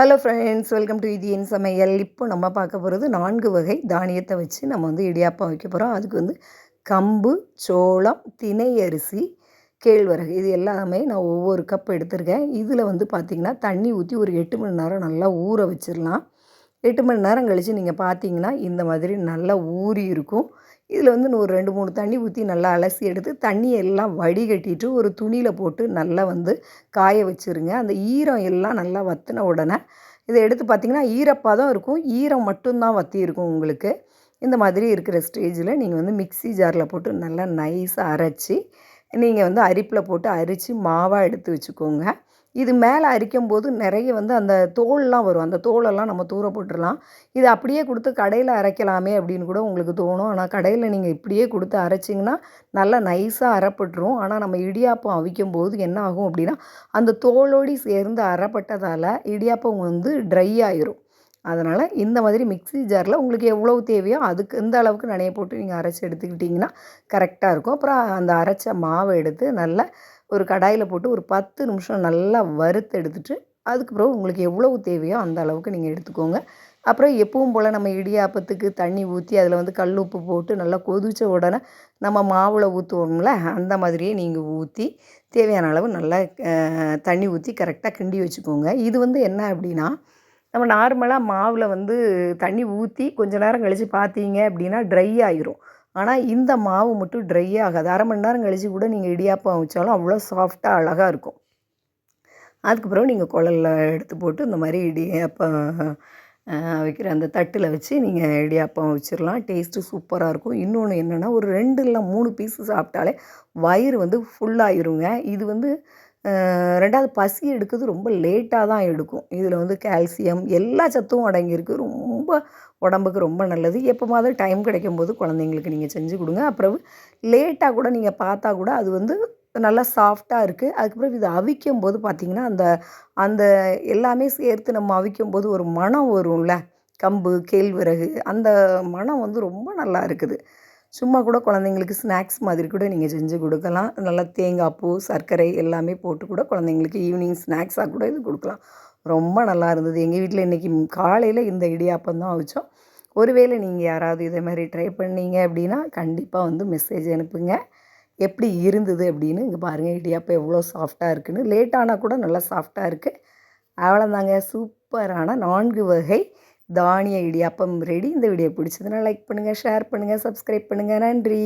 Hello friends welcome to இது சமையல். இப்போ நம்ம பார்க்க போகிறது நான்கு வகை தானியத்தை வச்சு நம்ம வந்து இடியாப்பம் வைக்க போகிறோம் அதுக்கு வந்து கம்பு சோளம் தினை அரிசி கேழ்வரகு. இது எல்லாமே நான் ஒவ்வொரு கப் எடுத்திருக்கேன். இதில் வந்து பார்த்திங்கன்னா தண்ணி ஊற்றி ஒரு எட்டு மணி நேரம் நல்லா ஊற வச்சிடலாம். எட்டு மணி நேரம் கழித்து நீங்கள் பார்த்தீங்கன்னா இந்த மாதிரி நல்லா ஊறி இருக்கும். இதில் வந்து ஒரு ரெண்டு மூணு தண்ணி ஊற்றி நல்லா அலசி எடுத்து தண்ணியை எல்லாம் வடிகட்டிட்டு ஒரு துணியில் போட்டு நல்லா வந்து காய வச்சுருங்க. அந்த ஈரம் எல்லாம் நல்லா வற்றின உடனே இதை எடுத்து பார்த்திங்கன்னா ஈரப்பதம் இருக்கும். ஈரம் மட்டும்தான் வற்றி இருக்கும் உங்களுக்கு. இந்த மாதிரி இருக்கிற ஸ்டேஜில் நீங்கள் வந்து மிக்ஸி ஜாரில் போட்டு நல்லா நைஸாக அரைச்சி நீங்கள் வந்து அரிப்பில் போட்டு அரித்து மாவாக எடுத்து வச்சுக்கோங்க. இது மேலே அரிக்கும் போது நிறைய வந்து அந்த தோல்லாம் வரும். அந்த தோலெல்லாம் நம்ம தூர போட்டுடலாம். இது அப்படியே கொடுத்து கடையில் அரைக்கலாமே அப்படின்னு கூட உங்களுக்கு தோணும். ஆனால் கடையில் நீங்கள் இப்படியே கொடுத்து அரைச்சிங்கன்னா நல்லா நைஸாக அரைப்பட்டுரும். ஆனால் நம்ம இடியாப்பம் அவிக்கும் போது என்ன ஆகும் அப்படின்னா அந்த தோலோடி சேர்ந்து அரைப்பட்டதால் இடியாப்பம் வந்து ட்ரை ஆயிரும். அதனால் இந்த மாதிரி மிக்ஸி ஜாரில் உங்களுக்கு எவ்வளோ தேவையோ அதுக்கு இந்த அளவுக்கு நனைய போட்டு நீங்கள் அரைச்சி எடுத்துக்கிட்டிங்கன்னா கரெக்டாக இருக்கும். அப்புறம் அந்த அரைச்ச மாவை எடுத்து நல்லா ஒரு கடாயில் போட்டு ஒரு பத்து நிமிஷம் நல்லா வறுத்து அதுக்கு அதுக்கப்புறம் உங்களுக்கு எவ்வளவு தேவையோ அந்த அளவுக்கு நீங்கள் எடுத்துக்கோங்க. அப்புறம் எப்பவும் போல் நம்ம இடியாப்பத்துக்கு தண்ணி ஊற்றி அதில் வந்து கல் உப்பு போட்டு நல்லா கொதித்த உடனே நம்ம மாவில் ஊற்றுவோம்ல அந்த மாதிரியே நீங்கள் ஊற்றி தேவையான அளவு நல்லா தண்ணி ஊற்றி கரெக்டாக கிண்டி வச்சுக்கோங்க. இது வந்து என்ன அப்படின்னா நம்ம நார்மலாக மாவில் வந்து தண்ணி ஊற்றி கொஞ்ச நேரம் கழித்து பார்த்தீங்க அப்படின்னா ட்ரை ஆகிரும் ஆனால் இந்த மாவு மட்டும் ட்ரை ஆகாது. அரை மணி நேரம் கழித்து கூட நீங்கள் இடியாப்பம் வச்சாலும் அவ்வளோ சாஃப்டாக அழகாக இருக்கும். அதுக்கப்புறம் நீங்கள் குழல்ல எடுத்து போட்டு இந்த மாதிரி இடியாப்பம் வைக்கிற அந்த தட்டில் வச்சு நீங்கள் இடியாப்பம் வச்சிடலாம் டேஸ்ட்டு சூப்பராக இருக்கும். இன்னொன்று என்னென்னா ஒரு ரெண்டு இல்லை மூணு பீஸு சாப்பிட்டாலே வயிறு வந்து ஃபுல்லாகிருங்க இது வந்து ரெண்டாவது பசி எடுக்கிறது ரொம்ப லேட்டாக தான் எடுக்கும். இதில் வந்து கால்சியம் எல்லா சத்தும் அடங்கியிருக்கு. ரொம்ப உடம்புக்கு ரொம்ப நல்லது. எப்போ மாதிரி டைம் கிடைக்கும் போது குழந்தைங்களுக்கு நீங்கள் செஞ்சு கொடுங்க. அப்புறம் லேட்டாக கூட நீங்கள் பார்த்தா கூட அது வந்து நல்லா சாஃப்டாக இருக்குது அதுக்கப்புறம் இது அவிக்கும் போது பார்த்திங்கன்னா அந்த அந்த எல்லாமே சேர்த்து நம்ம அவிக்கும் போது ஒரு மனம் வரும்ல. கம்பு கேழ்வரகு அந்த மனம் வந்து ரொம்ப நல்லா இருக்குது. சும்மா கூட குழந்தைங்களுக்கு ஸ்நாக்ஸ் மாதிரி கூட நீங்கள் செஞ்சு கொடுக்கலாம். நல்லா தேங்காய் பூ சர்க்கரை எல்லாமே போட்டு கூட குழந்தைங்களுக்கு ஈவினிங் ஸ்நாக்ஸாக கூட இது கொடுக்கலாம். ரொம்ப நல்லா இருந்தது. எங்கள் வீட்டில் இன்றைக்கி காலையில் இந்த இடியாப்பம் தான் வச்சோம். ஒருவேளை நீங்கள் யாராவது இதே மாதிரி ட்ரை பண்ணீங்க அப்படின்னா கண்டிப்பாக வந்து மெசேஜ் அனுப்புங்க. எப்படி இருந்தது அப்படின்னு இங்கே பாருங்கள் இடியாப்பம் எவ்வளோ சாஃப்டாக இருக்குன்னு. லேட்டானால் கூட நல்லா சாஃப்டாக இருக்குது அவ்வளோதாங்க சூப்பரான நான்கு வகை தானிய இடியாப்பம் ரெடி இந்த வீடியோ பிடிச்சதுன்னா லைக் பண்ணுங்கள் ஷேர் பண்ணுங்கள் சப்ஸ்கிரைப் பண்ணுங்கள் நன்றி.